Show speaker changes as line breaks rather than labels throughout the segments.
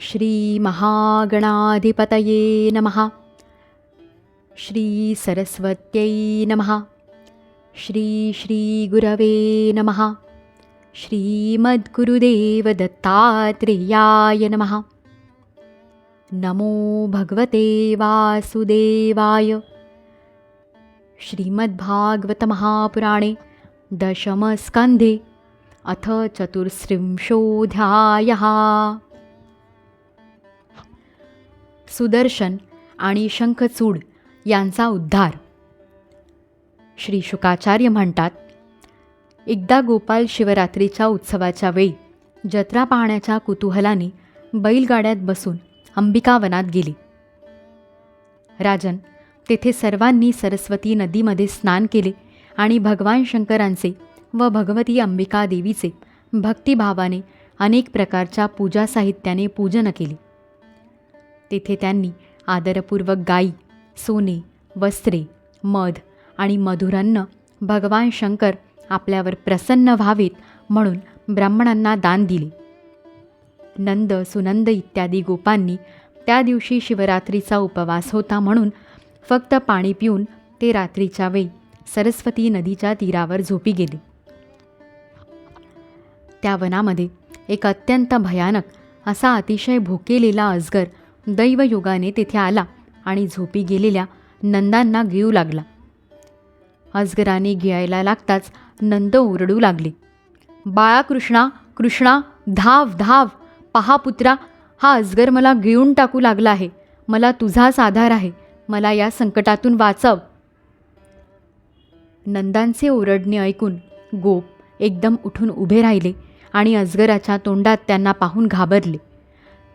श्रीमहागणाधिपतये नमः। श्रीसरस्वत्यै नमः। श्री श्रीगुरवे नमः। श्रीमद्गुरुदेवदत्तात्रेयाय नमः। नमो भगवते वासुदेवाय। श्रीमद्भागवतमहापुराणे दशमस्कन्धे अथ चतुर्स्त्रिंशोऽध्यायः सुदर्शन आणि शंखचूड यांचा उद्धार. श्री शुकाचार्य म्हणतात एकदा गोपाल शिवरात्रीच्या उत्सवाच्या वेळी जत्रा पाहण्याच्या कुतूहलाने बैलगाड्यात बसून अंबिकावनात गेली. राजन तेथे सर्वांनी सरस्वती नदीमध्ये स्नान केले आणि भगवान शंकरांचे व भगवती अंबिका देवीचे भक्तिभावाने अनेक प्रकारच्या पूजा साहित्याने पूजन केली. तेथे त्यांनी आदरपूर्वक गाई सोने वस्त्रे मध आणि मधुरान्न भगवान शंकर आपल्यावर प्रसन्न व्हावेत म्हणून ब्राह्मणांना दान दिले. नंद सुनंद इत्यादी गोपांनी त्या दिवशी शिवरात्रीचा उपवास होता म्हणून फक्त पाणी पिऊन ते रात्रीच्या वेळी सरस्वती नदीच्या तीरावर झोपी गेले. त्या वनामध्ये एक अत्यंत भयानक असा अतिशय भुकेलेला अजगर दैवयोगाने तेथे आला आणि झोपी गेलेल्या नंदांना गिळू लागला. अजगराने गिळायला लागताच नंद ओरडू लागले. बाळा कृष्णा कृष्णा धाव धाव पहा पुत्रा हा अजगर मला गिळून टाकू लागला आहे. मला तुझाच आधार आहे. मला या संकटातून वाचव. नंदांचे ओरडणे ऐकून गोप एकदम उठून उभे राहिले आणि अजगराच्या तोंडात त्यांना पाहून घाबरले.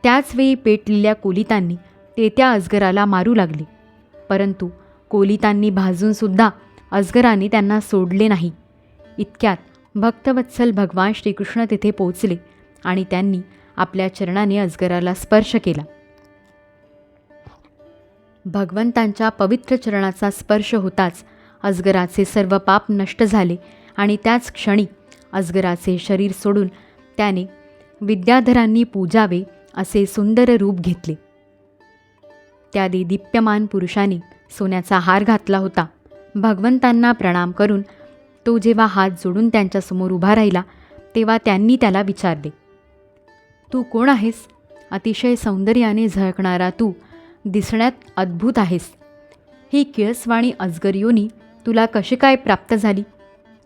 त्याचवेळी पेटलेल्या कोलितांनी ते त्या अजगराला मारू लागले. परंतु कोलितांनी भाजूनसुद्धा अजगराने त्यांना सोडले नाही. इतक्यात भक्तवत्सल भगवान श्रीकृष्ण तेथे पोचले आणि त्यांनी आपल्या चरणाने अजगराला स्पर्श केला. भगवंतांच्या पवित्र चरणाचा स्पर्श होताच अजगराचे सर्व पाप नष्ट झाले आणि त्याच क्षणी अजगराचे शरीर सोडून त्याने विद्याधरांनी पूजावे असे सुंदर रूप घेतले. त्या दीप्यमान पुरुषाने सोन्याचा हार घातला होता. भगवंतांना प्रणाम करून तो जेव्हा हात जोडून त्यांच्यासमोर उभा राहिला तेव्हा त्यांनी त्याला विचारले तू कोण आहेस? अतिशय सौंदर्याने झळकणारा तू दिसण्यात अद्भुत आहेस. ही किळसवाणी अजगर योनी तुला कशी काय प्राप्त झाली?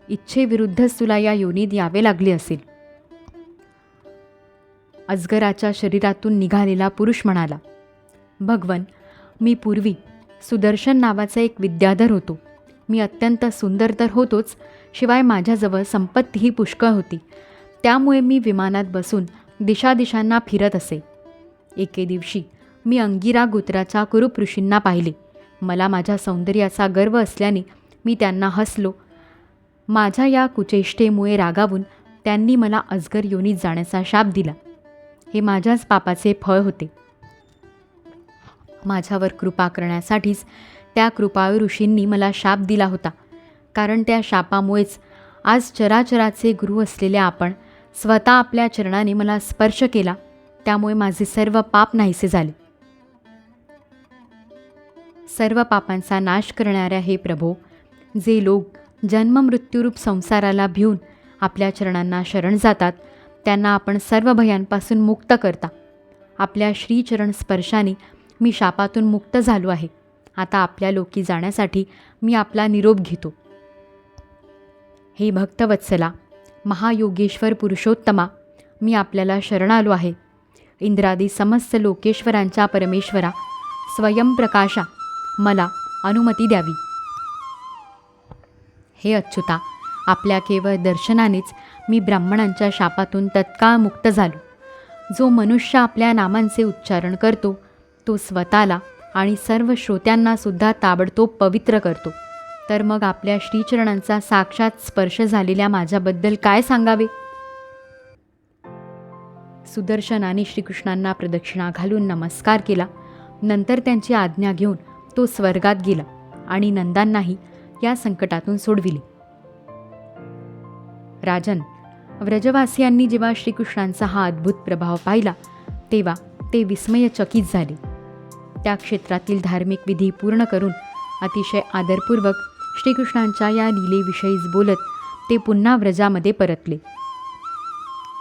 इच्छेविरुद्धच तुला या योनीत यावे लागले असेल. अजगराच्या शरीरातून निघालेला पुरुष म्हणाला भगवन मी पूर्वी सुदर्शन नावाचा एक विद्याधर होतो. मी अत्यंत सुंदर तर होतोच शिवाय माझ्याजवळ संपत्तीही पुष्कळ होती. त्यामुळे मी विमानात बसून दिशादिशांना फिरत असे. एके दिवशी मी अंगिरा गोत्राच्या कुरुप ऋषींना पाहिले. मला माझ्या सौंदर्याचा गर्व असल्याने मी त्यांना हसलो. माझ्या या कुचेष्टेमुळे रागावून त्यांनी मला अजगर योनीत जाण्याचा शाप दिला. हे माझ्याच पापाचे फळ होते. माझ्यावर कृपा करण्यासाठीच त्या कृपाळू ऋषींनी मला शाप दिला होता. कारण त्या शापामुळेच आज चराचराचे गुरु असलेले आपण स्वतः आपल्या चरणाने मला स्पर्श केला. त्यामुळे माझे सर्व पाप नाहीसे झाले. सर्व पापांचा नाश करणाऱ्या हे प्रभो जे लोक जन्ममृत्यूरूप संसाराला भिऊन आपल्या चरणांना शरण जातात त्यांना आपण सर्व भयांपासून मुक्त करता. आपल्या श्रीचरण स्पर्शाने मी शापातून मुक्त झालो आहे. आता आपल्या लोकी जाण्यासाठी मी आपला निरोप घेतो. हे भक्तवत्सला महायोगेश्वर पुरुषोत्तमा मी आपल्याला शरण आलो आहे. इंद्रादी समस्त लोकेश्वरांच्या परमेश्वरा स्वयंप्रकाशा मला अनुमती द्यावी. हे अच्युता आपल्या केवळ दर्शनानेच मी ब्राह्मणांच्या शापातून तत्काळ मुक्त झालो. जो मनुष्य आपल्या नामांचे उच्चारण करतो तो स्वतःला आणि सर्व श्रोत्यांनासुद्धा ताबडतोब पवित्र करतो. तर मग आपल्या श्रीचरणांचा साक्षात स्पर्श झालेल्या माझ्याबद्दल काय सांगावे? सुदर्शनाने श्रीकृष्णांना प्रदक्षिणा घालून नमस्कार केला. नंतर त्यांची आज्ञा घेऊन तो स्वर्गात गेला आणि नंदांनाही या संकटातून सोडविले. राजन व्रजवासियांनी जेव्हा श्रीकृष्णांचा हा अद्भुत प्रभाव पाहिला तेव्हा ते विस्मयचकित झाले. त्या क्षेत्रातील धार्मिक विधी पूर्ण करून अतिशय आदरपूर्वक श्रीकृष्णांच्या या लीलेविषयीच बोलत ते पुन्हा व्रजामध्ये परतले.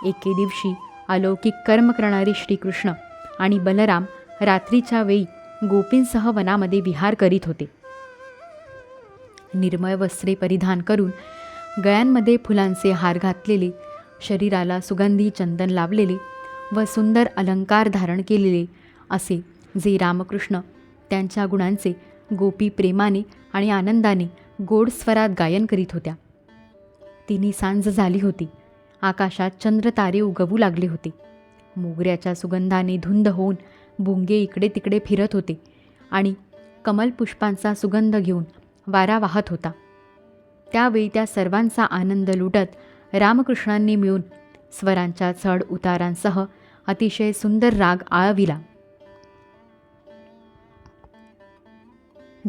एके दिवशी अलौकिक कर्म करणारे श्रीकृष्ण आणि बलराम रात्रीच्या वेळी गोपींसह वनामध्ये विहार करीत होते. निर्मळ वस्त्रे परिधान करून गळ्यांमध्ये फुलांचे हार घातलेले शरीराला सुगंधी चंदन लावलेले व सुंदर अलंकार धारण केलेले असे जे रामकृष्ण त्यांच्या गुणांचे गोपी प्रेमाने आणि आनंदाने गोड स्वरात गायन करीत होत्या. तिन्ही सांज झाली होती. आकाशात चंद्र तारे उगवू लागले होते. मोगऱ्याच्या सुगंधाने धुंद होऊन भुंगे इकडे तिकडे फिरत होते आणि कमलपुष्पांचा सुगंध घेऊन वारा वाहत होता. त्यावेळी त्या सर्वांचा आनंद लुटत रामकृष्णांनी मिळून स्वरांच्या चढ उतारांसह अतिशय सुंदर राग आळविला.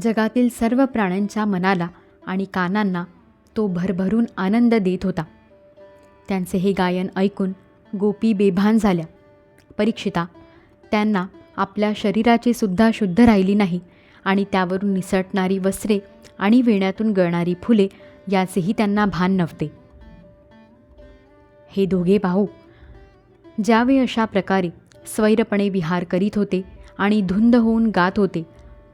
जगातील सर्व प्राण्यांच्या मनाला आणि कानांना तो भरभरून आनंद देत होता. त्यांचे हे गायन ऐकून गोपी बेभान झाल्या. परीक्षिता त्यांना आपल्या शरीराची सुद्धा शुद्ध राहिली नाही. आणि त्यावरून निसटणारी वस्त्रे आणि वेण्यातून गळणारी फुले याचेही त्यांना भान नव्हते. हे दोघे भाऊ ज्यावेळी अशा प्रकारे स्वैरपणे विहार करीत होते आणि धुंद होऊन गात होते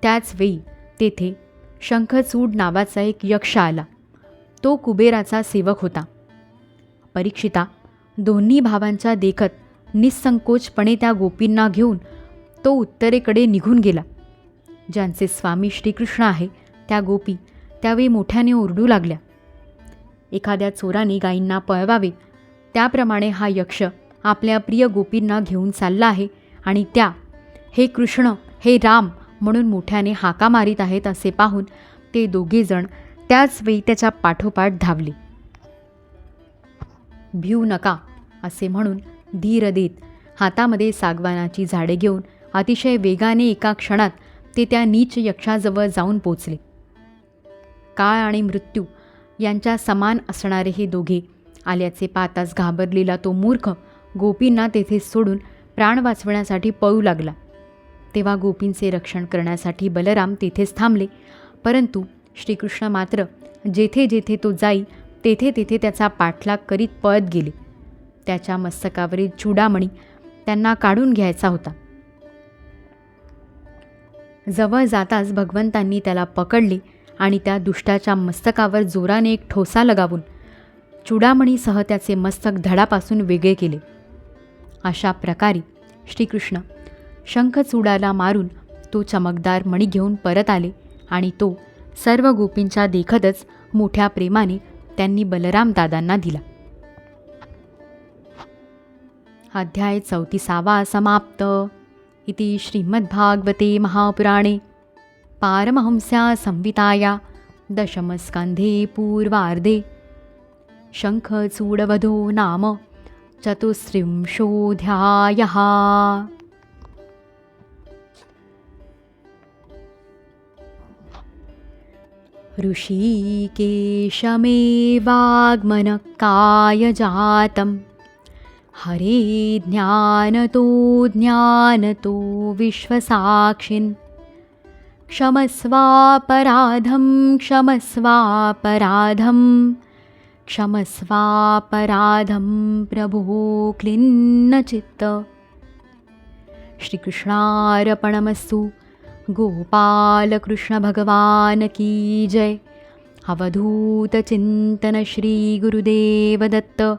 त्याच वेळी तेथे शंखचूड नावाचा एक यक्ष आला. तो कुबेराचा सेवक होता. परीक्षिता दोन्ही भावांच्या देखत निसंकोचपणे त्या गोपींना घेऊन तो उत्तरेकडे निघून गेला. ज्यांचे स्वामी श्रीकृष्ण आहे त्या गोपी त्यावेळी मोठ्याने ओरडू लागल्या. एखाद्या चोराने गायींना पळवावे त्याप्रमाणे हा यक्ष आपल्या प्रिय गोपींना घेऊन चालला आहे आणि त्या हे कृष्ण हे राम म्हणून मोठ्याने हाका मारीत आहेत असे पाहून ते दोघेजण त्याच वेळी त्याच्या पाठोपाठ धावले. भिऊ नका असे म्हणून धीर देत हातामध्ये सागवानाची झाडे घेऊन अतिशय वेगाने एका क्षणात ते त्या नीच यक्षाजवळ जाऊन पोचले. काळ आणि मृत्यू यांच्या समान असणारे हे दोघे आल्याचे पाहताच घाबरलेला तो मूर्ख गोपींना तेथे सोडून प्राण वाचवण्यासाठी पळू लागला. तेव्हा गोपींचे रक्षण करण्यासाठी बलराम तेथेच थांबले परंतु श्रीकृष्ण मात्र जेथे जेथे तो जाई तेथे तेथे त्याचा पाठलाग करीत पळत गेले. त्याच्या मस्तकावरील चुडामणी त्यांना काढून घ्यायचा होता. जवळ जाताच भगवंतांनी त्याला पकडले आणि त्या दुष्टाच्या मस्तकावर जोराने एक ठोसा लगावून चुडामणीसह त्याचे मस्तक धडापासून वेगळे केले. अशा प्रकारे श्रीकृष्ण शंखचूडाला मारून तो चमकदार मणी घेऊन परत आले आणि तो सर्व गोपींच्या देखतच मोठ्या प्रेमाने त्यांनी बलराम दादांना दिला. अध्याय चौतीसावा समाप्त. इति श्रीमद्भागवते महापुराणे पारमहंस्या संविताया दशमस्कन्धे पूर्वार्धे शङ्खचूडवधो नाम चतुस्त्रिंशोऽध्यायः। ऋषिकेशमेवाग्मनकायजातं हरे ज्ञानतो ज्ञानतो विश्वसाक्षिन्। क्षमस्वापराधं क्षमस्वापराधं। क्षमस्वापराधं प्रभो क्लिन्नचित्त श्रीकृष्णार्पणमस्तु। गोपालकृष्ण भगवान की जय। अवधूत चिंतन श्री गुरुदेव दत्त